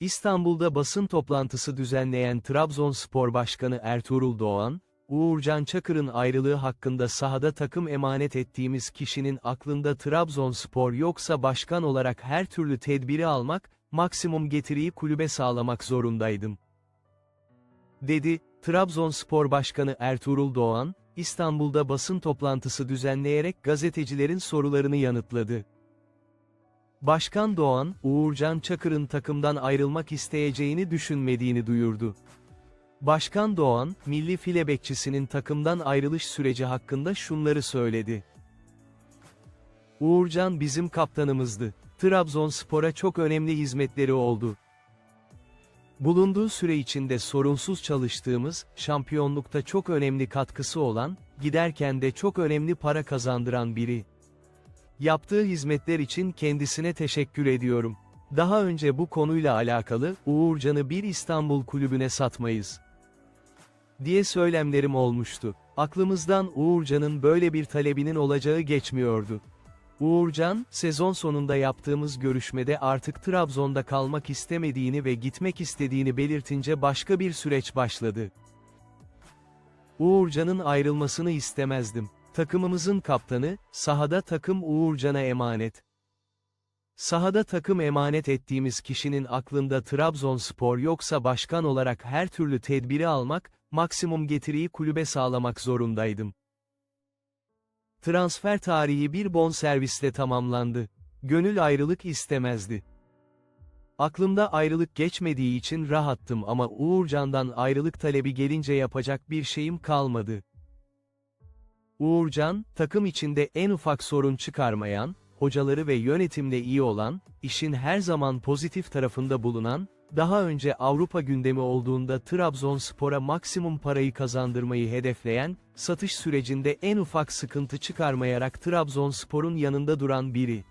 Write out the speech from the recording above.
İstanbul'da basın toplantısı düzenleyen Trabzonspor Başkanı Ertuğrul Doğan, Uğurcan Çakır'ın ayrılığı hakkında sahada takım emanet ettiğimiz kişinin aklında Trabzonspor yoksa başkan olarak her türlü tedbiri almak, maksimum getiriyi kulübe sağlamak zorundaydım. Dedi, Trabzonspor Başkanı Ertuğrul Doğan, İstanbul'da basın toplantısı düzenleyerek gazetecilerin sorularını yanıtladı. Başkan Doğan, Uğurcan Çakır'ın takımdan ayrılmak isteyeceğini düşünmediğini duyurdu. Başkan Doğan, milli file bekçisinin takımdan ayrılış süreci hakkında şunları söyledi. Uğurcan bizim kaptanımızdı. Trabzonspor'a çok önemli hizmetleri oldu. Bulunduğu süre içinde sorunsuz çalıştığımız, şampiyonlukta çok önemli katkısı olan, giderken de çok önemli para kazandıran biri. Yaptığı hizmetler için kendisine teşekkür ediyorum. Daha önce bu konuyla alakalı, Uğurcan'ı bir İstanbul kulübüne satmayız. diye söylemlerim olmuştu. Aklımızdan Uğurcan'ın böyle bir talebinin olacağı geçmiyordu. Uğurcan, sezon sonunda yaptığımız görüşmede artık Trabzon'da kalmak istemediğini ve gitmek istediğini belirtince başka bir süreç başladı. Uğurcan'ın ayrılmasını istemezdim. Takımımızın kaptanı, sahada takım Uğurcan'a emanet. Sahada takım emanet ettiğimiz kişinin aklında Trabzonspor yoksa başkan olarak her türlü tedbiri almak, maksimum getiriyi kulübe sağlamak zorundaydım. Transfer tarihi bir bonservisle tamamlandı. Gönül ayrılık istemezdi. Aklımda ayrılık geçmediği için rahattım ama Uğurcan'dan ayrılık talebi gelince yapacak bir şeyim kalmadı. Uğurcan, takım içinde en ufak sorun çıkarmayan, hocaları ve yönetimle iyi olan, işin her zaman pozitif tarafında bulunan, daha önce Avrupa gündemi olduğunda Trabzonspor'a maksimum parayı kazandırmayı hedefleyen, satış sürecinde en ufak sıkıntı çıkarmayarak Trabzonspor'un yanında duran biri.